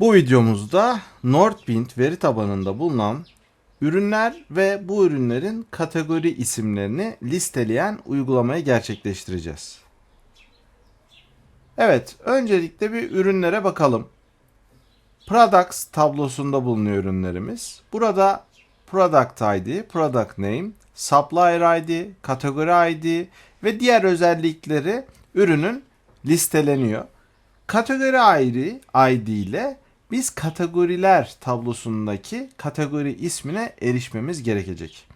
Bu videomuzda Northwind veri tabanında bulunan ürünler ve bu ürünlerin kategori isimlerini listeleyen uygulamayı gerçekleştireceğiz. Evet, öncelikle bir ürünlere bakalım. Products tablosunda bulunuyor ürünlerimiz. Burada Product ID, Product Name, Supplier ID, Category ID ve diğer özellikleri ürünün listeleniyor. Kategori ID ile biz kategoriler tablosundaki kategori ismine erişmemiz gerekecek.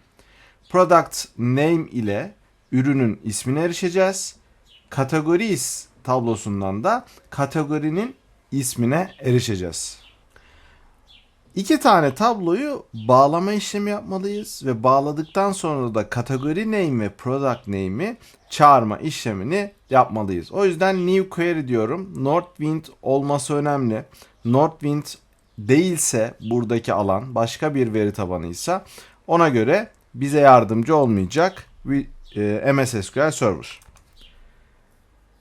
Product name ile ürünün ismine erişeceğiz. Categories tablosundan da kategorinin ismine erişeceğiz. İki tane tabloyu bağlama işlemi yapmalıyız ve bağladıktan sonra da kategori name ve product name'i çağırma işlemini yapmalıyız. O yüzden new query diyorum. Northwind olması önemli. Northwind değilse buradaki alan başka bir veri tabanıysa ona göre bize yardımcı olmayacak e, MS SQL Server.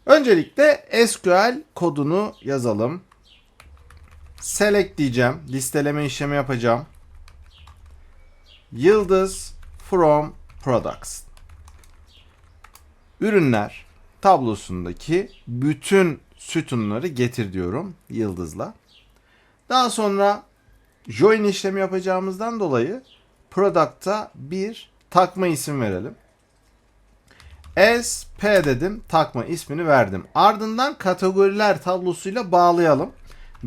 Öncelikle SQL kodunu yazalım. Select diyeceğim. Listeleme işlemi yapacağım. Yıldız from products. Ürünler tablosundaki bütün sütunları getir diyorum yıldızla. Daha sonra join işlemi yapacağımızdan dolayı product'a bir takma isim verelim. As P dedim takma ismini verdim. Ardından kategoriler tablosuyla bağlayalım.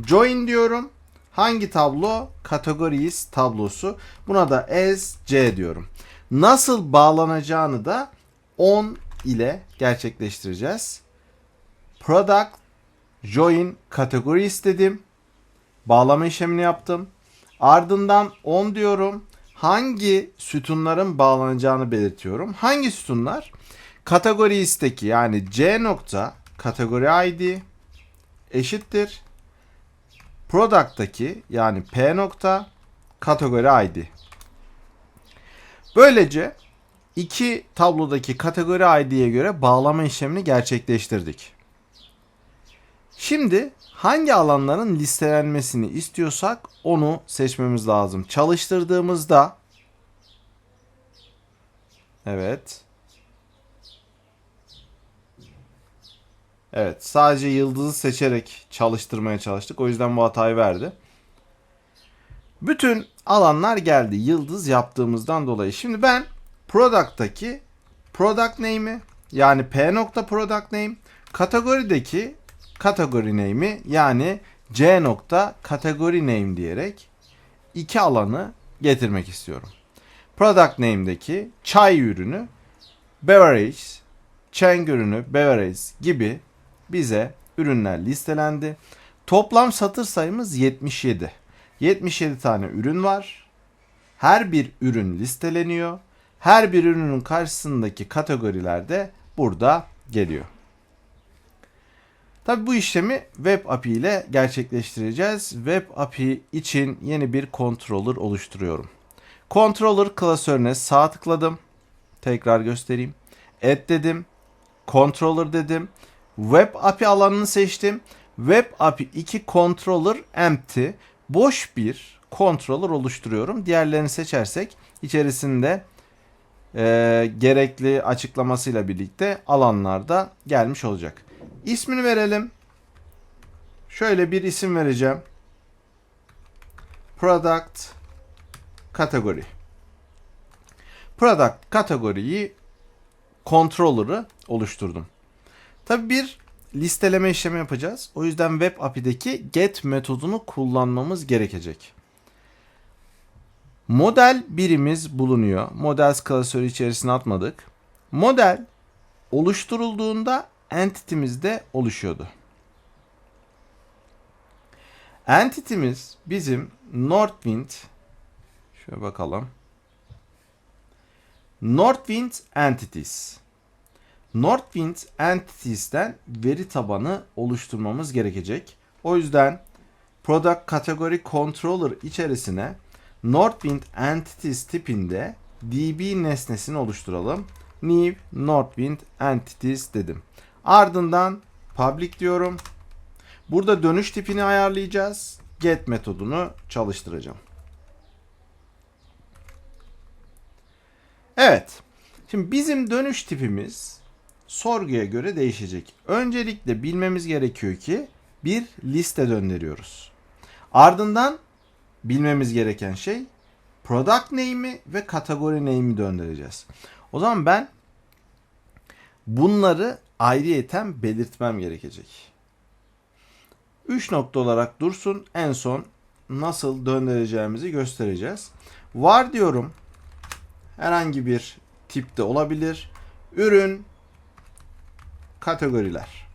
Join diyorum. Hangi tablo? Categories tablosu. Buna da as C diyorum. Nasıl bağlanacağını da on ile gerçekleştireceğiz. Product join categories dedim. Bağlama işlemini yaptım. Ardından on diyorum. Hangi sütunların bağlanacağını belirtiyorum. Hangi sütunlar? Categories'teki yani C nokta kategori ID eşittir Product'taki yani P nokta kategori ID. Böylece iki tablodaki kategori ID'ye göre bağlama işlemini gerçekleştirdik. Şimdi hangi alanların listelenmesini istiyorsak onu seçmemiz lazım. Çalıştırdığımızda Evet. Evet sadece yıldızı seçerek çalıştırmaya çalıştık. O yüzden bu hatayı verdi. Bütün alanlar geldi yıldız yaptığımızdan dolayı. Şimdi ben product'taki product name'i yani p nokta product name kategorideki kategori name'i yani c nokta kategori name diyerek iki alanı getirmek istiyorum. Product name'deki çay ürünü beverage, Cheng ürünü beverage gibi bize ürünler listelendi. Toplam satır sayımız 77. 77 tane ürün var. Her bir ürün listeleniyor. Her bir ürünün karşısındaki kategoriler de burada geliyor. Tabi bu işlemi Web API ile gerçekleştireceğiz. Web API için yeni bir controller oluşturuyorum. Controller klasörüne sağ tıkladım. Tekrar göstereyim. Add dedim. Controller dedim. Web API alanını seçtim. Web API 2 controller empty. Boş bir controller oluşturuyorum. Diğerlerini seçersek içerisinde e, gerekli açıklamasıyla birlikte alanlarda gelmiş olacak. İsmini verelim. Şöyle bir isim vereceğim. Product Category. Product kategoriyi controller'ı oluşturdum. Tabi bir listeleme işlemi yapacağız. O yüzden Web API'deki get metodunu kullanmamız gerekecek. Model birimiz bulunuyor. Models klasörü içerisine atmadık. Model oluşturulduğunda entity'mizde oluşuyordu. Entity'miz bizim Northwind şöyle bakalım. Northwind Entities. Northwind Entities'ten veri tabanı oluşturmamız gerekecek. O yüzden Product Category Controller içerisine Northwind Entities tipinde DB nesnesini oluşturalım. New Northwind Entities dedim. Ardından public diyorum. Burada dönüş tipini ayarlayacağız. get metodunu çalıştıracağım. Evet. Şimdi bizim dönüş tipimiz sorguya göre değişecek. Öncelikle bilmemiz gerekiyor ki bir liste döndürüyoruz. Ardından bilmemiz gereken şey product name'i ve kategori name'i döndüreceğiz. O zaman ben bunları ayrıyeten belirtmem gerekecek. 3 nokta olarak dursun. En son nasıl döndüreceğimizi göstereceğiz. Var diyorum. Herhangi bir tipte olabilir. Ürün kategoriler.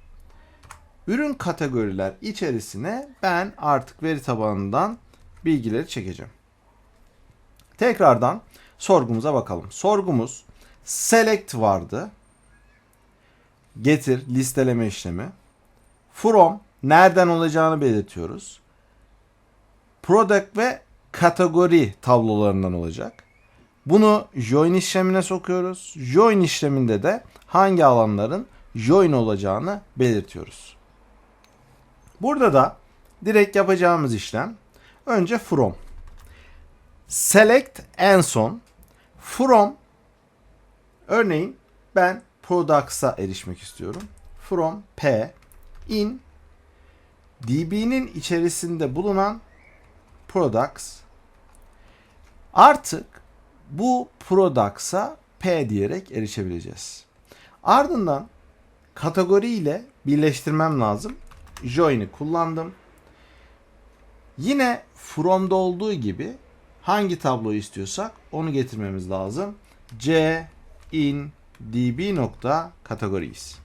Ürün kategoriler içerisine ben artık veri tabanından bilgileri çekeceğim. Tekrardan sorgumuza bakalım. Sorgumuz select vardı. Getir listeleme işlemi. From nereden olacağını belirtiyoruz. Product ve kategori tablolarından olacak. Bunu join işlemine sokuyoruz. Join işleminde de hangi alanların join olacağını belirtiyoruz. Burada da direkt yapacağımız işlem önce from. Select en son. From örneğin ben products'a erişmek istiyorum. From P in DB'nin içerisinde bulunan products artık bu products'a P diyerek erişebileceğiz. Ardından kategori ile birleştirmem lazım. Join'i kullandım. Yine from'da olduğu gibi hangi tabloyu istiyorsak onu getirmemiz lazım. C in db nokta categories.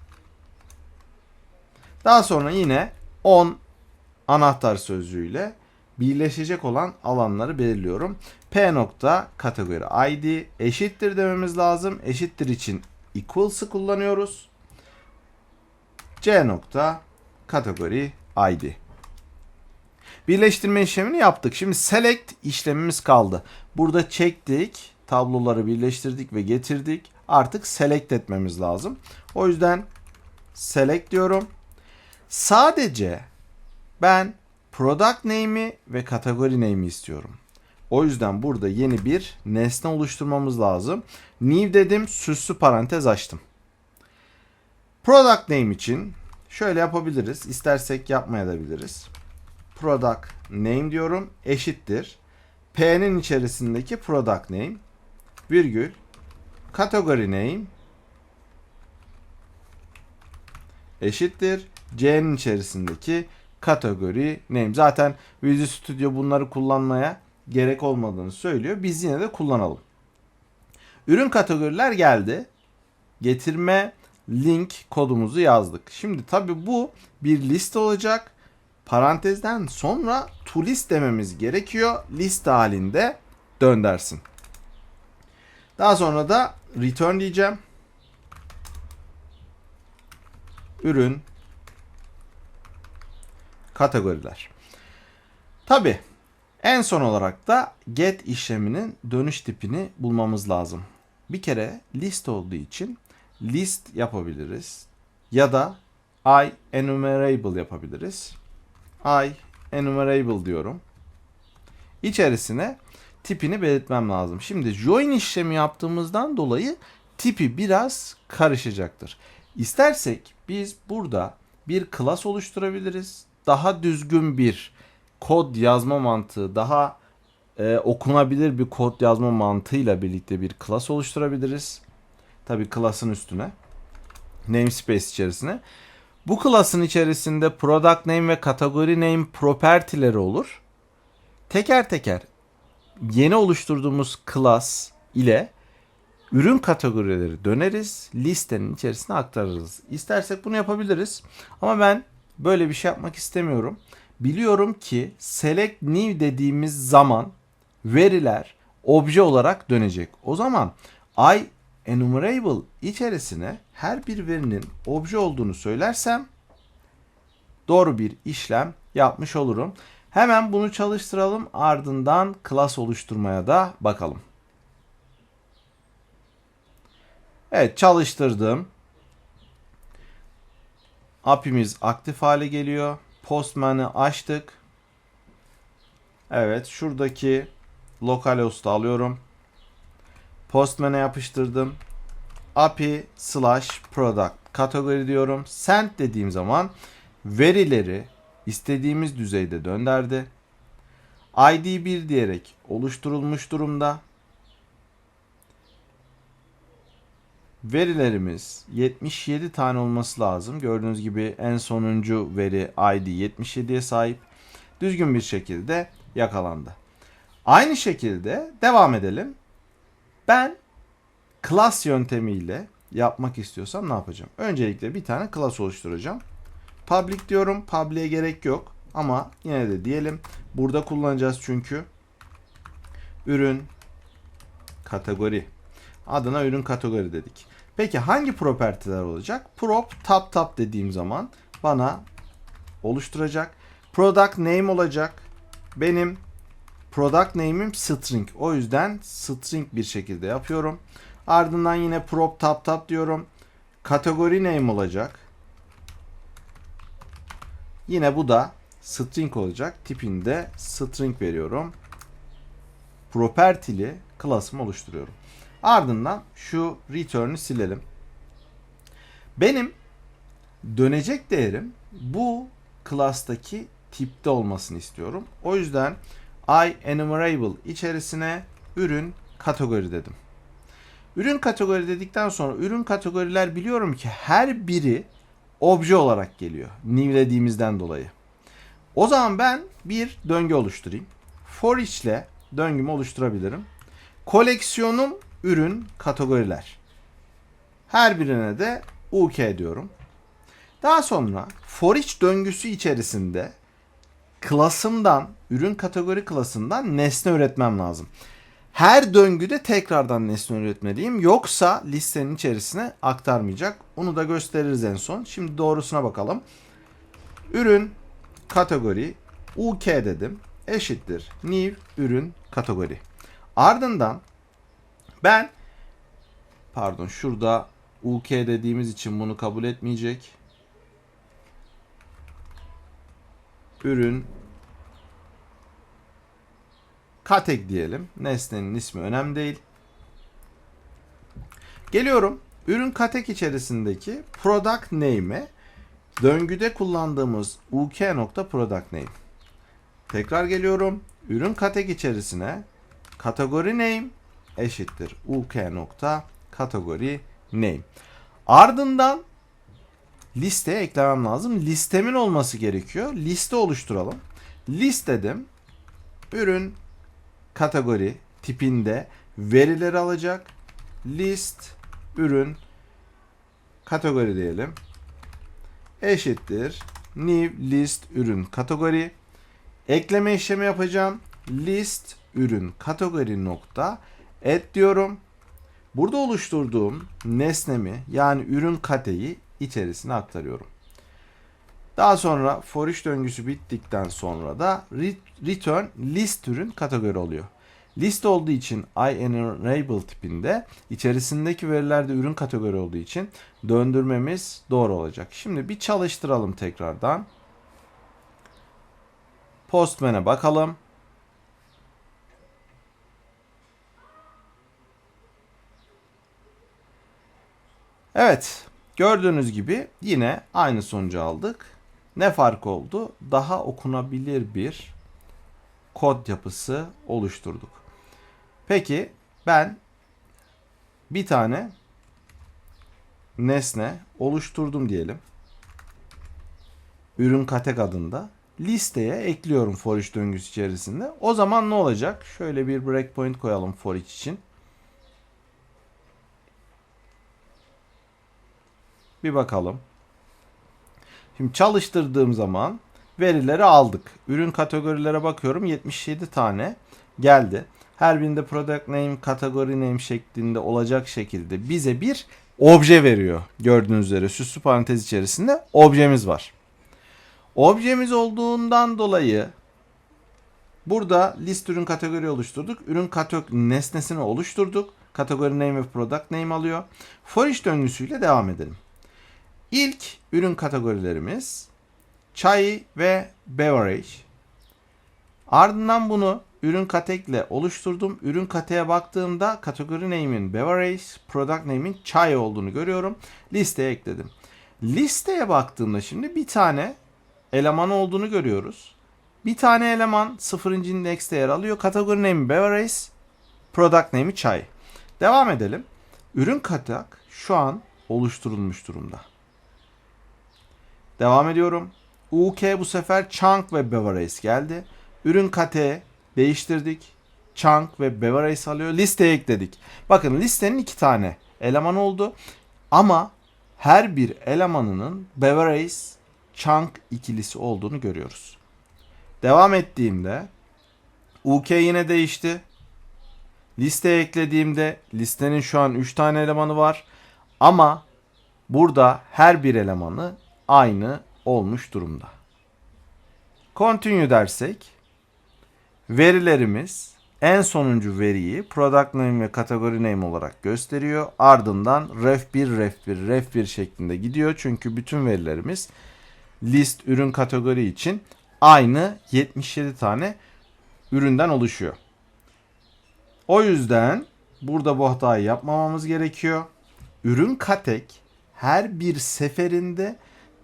Daha sonra yine on anahtar sözcüğüyle birleşecek olan alanları belirliyorum. P nokta kategori id eşittir dememiz lazım. Eşittir için equals'ı kullanıyoruz. C nokta kategori id. Birleştirme işlemini yaptık. Şimdi select işlemimiz kaldı. Burada çektik, tabloları birleştirdik ve getirdik. Artık select etmemiz lazım. O yüzden select diyorum. Sadece ben product name'i ve kategori name'i istiyorum. O yüzden burada yeni bir nesne oluşturmamız lazım. New dedim, süslü parantez açtım. Product name için şöyle yapabiliriz. İstersek yapmayabiliriz. Product name diyorum eşittir. P'nin içerisindeki product name virgül category name eşittir. C'nin içerisindeki kategori name. Zaten Visual Studio bunları kullanmaya gerek olmadığını söylüyor. Biz yine de kullanalım. Ürün kategoriler geldi. Getirme link kodumuzu yazdık. Şimdi tabi bu bir liste olacak. Parantezden sonra to list dememiz gerekiyor. Liste halinde döndersin. Daha sonra da return diyeceğim. Ürün kategoriler. Tabi en son olarak da get işleminin dönüş tipini bulmamız lazım. Bir kere list olduğu için list yapabiliriz ya da i enumerable yapabiliriz. i enumerable diyorum. İçerisine tipini belirtmem lazım. Şimdi join işlemi yaptığımızdan dolayı tipi biraz karışacaktır. İstersek biz burada bir class oluşturabiliriz. Daha düzgün bir kod yazma mantığı, daha e, okunabilir bir kod yazma mantığıyla birlikte bir class oluşturabiliriz. Tabi class'ın üstüne. Namespace içerisine. Bu class'ın içerisinde product name ve category name property'leri olur. Teker teker yeni oluşturduğumuz class ile ürün kategorileri döneriz. Listenin içerisine aktarırız. İstersek bunu yapabiliriz. Ama ben böyle bir şey yapmak istemiyorum. Biliyorum ki select new dediğimiz zaman veriler obje olarak dönecek. O zaman I enumerable içerisine her bir verinin obje olduğunu söylersem doğru bir işlem yapmış olurum. Hemen bunu çalıştıralım ardından class oluşturmaya da bakalım. Evet çalıştırdım. API'miz aktif hale geliyor. Postman'ı açtık. Evet şuradaki localhost'u alıyorum. Postman'e yapıştırdım. API slash product kategori diyorum. Send dediğim zaman verileri istediğimiz düzeyde dönderdi. ID1 diyerek oluşturulmuş durumda. Verilerimiz 77 tane olması lazım. Gördüğünüz gibi en sonuncu veri ID 77'ye sahip. Düzgün bir şekilde yakalandı. Aynı şekilde devam edelim. Ben class yöntemiyle yapmak istiyorsam ne yapacağım? Öncelikle bir tane class oluşturacağım. Public diyorum. Public'e gerek yok. Ama yine de diyelim. Burada kullanacağız çünkü. Ürün kategori. Adına ürün kategori dedik. Peki hangi propertiler olacak? Prop tap tap dediğim zaman bana oluşturacak. Product name olacak. Benim product name'im string. O yüzden string bir şekilde yapıyorum. Ardından yine prop tap tap diyorum. Kategori name olacak. Yine bu da string olacak. Tipinde string veriyorum. Property'li class'ımı oluşturuyorum. Ardından şu return'ü silelim. Benim dönecek değerim bu class'taki tipte olmasını istiyorum. O yüzden I enumerable içerisine ürün kategori dedim. Ürün kategori dedikten sonra ürün kategoriler biliyorum ki her biri obje olarak geliyor. New'lediğimizden dolayı. O zaman ben bir döngü oluşturayım. For each ile döngümü oluşturabilirim. Koleksiyonum ürün kategoriler. Her birine de UK diyorum. Daha sonra for each döngüsü içerisinde klasımdan, ürün kategori klasından nesne üretmem lazım. Her döngüde tekrardan nesne üretmeliyim. Yoksa listenin içerisine aktarmayacak. Onu da gösteririz en son. Şimdi doğrusuna bakalım. Ürün kategori UK dedim. Eşittir new ürün kategori. Ardından ben pardon şurada UK dediğimiz için bunu kabul etmeyecek. Ürün katek diyelim. Nesnenin ismi önemli değil. Geliyorum. Ürün katek içerisindeki product name'e döngüde kullandığımız uk.product name. Tekrar geliyorum. Ürün katek içerisine kategori name eşittir uk nokta kategori name. Ardından listeye eklemem lazım. Listemin olması gerekiyor. Liste oluşturalım. List dedim. Ürün kategori tipinde verileri alacak. List ürün kategori diyelim. Eşittir new list ürün kategori. Ekleme işlemi yapacağım. List ürün kategori nokta add diyorum. Burada oluşturduğum nesnemi yani ürün kateyi içerisine aktarıyorum. Daha sonra for each döngüsü bittikten sonra da return list ürün kategori oluyor. List olduğu için enable tipinde içerisindeki verilerde ürün kategori olduğu için döndürmemiz doğru olacak. Şimdi bir çalıştıralım tekrardan. Postman'e bakalım. Evet. Gördüğünüz gibi yine aynı sonucu aldık. Ne fark oldu? Daha okunabilir bir kod yapısı oluşturduk. Peki ben bir tane nesne oluşturdum diyelim. Ürün katek adında listeye ekliyorum for each döngüsü içerisinde. O zaman ne olacak? Şöyle bir breakpoint koyalım for each için. Bir bakalım. Şimdi çalıştırdığım zaman verileri aldık. Ürün kategorilere bakıyorum 77 tane geldi. Her birinde product name, category name şeklinde olacak şekilde bize bir obje veriyor. Gördüğünüz üzere süslü parantez içerisinde objemiz var. Objemiz olduğundan dolayı burada list ürün kategori oluşturduk. Ürün kategori nesnesini oluşturduk. Kategori name ve product name alıyor. For each döngüsüyle devam edelim. İlk ürün kategorilerimiz çay ve beverage. Ardından bunu ürün katekle oluşturdum. Ürün kateye baktığımda kategori name'in beverage, product name'in çay olduğunu görüyorum. Listeye ekledim. Listeye baktığımda şimdi bir tane eleman olduğunu görüyoruz. Bir tane eleman 0. indekste yer alıyor. Kategori name'i beverage, product name'i çay. Devam edelim. Ürün katek şu an oluşturulmuş durumda. Devam ediyorum. UK bu sefer chunk ve beverage geldi. Ürün kate değiştirdik. Chunk ve beverage alıyor. Listeye ekledik. Bakın listenin iki tane eleman oldu. Ama her bir elemanının beverage chunk ikilisi olduğunu görüyoruz. Devam ettiğimde UK yine değişti. Listeye eklediğimde listenin şu an 3 tane elemanı var. Ama burada her bir elemanı aynı olmuş durumda. Continue dersek verilerimiz en sonuncu veriyi product name ve category name olarak gösteriyor. Ardından ref 1, ref 1, ref 1 şeklinde gidiyor. Çünkü bütün verilerimiz list ürün kategori için aynı 77 tane üründen oluşuyor. O yüzden burada bu hatayı yapmamamız gerekiyor. Ürün katek her bir seferinde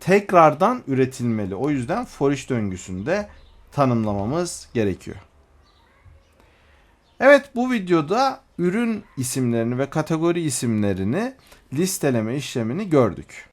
tekrardan üretilmeli. O yüzden for döngüsünde tanımlamamız gerekiyor. Evet bu videoda ürün isimlerini ve kategori isimlerini listeleme işlemini gördük.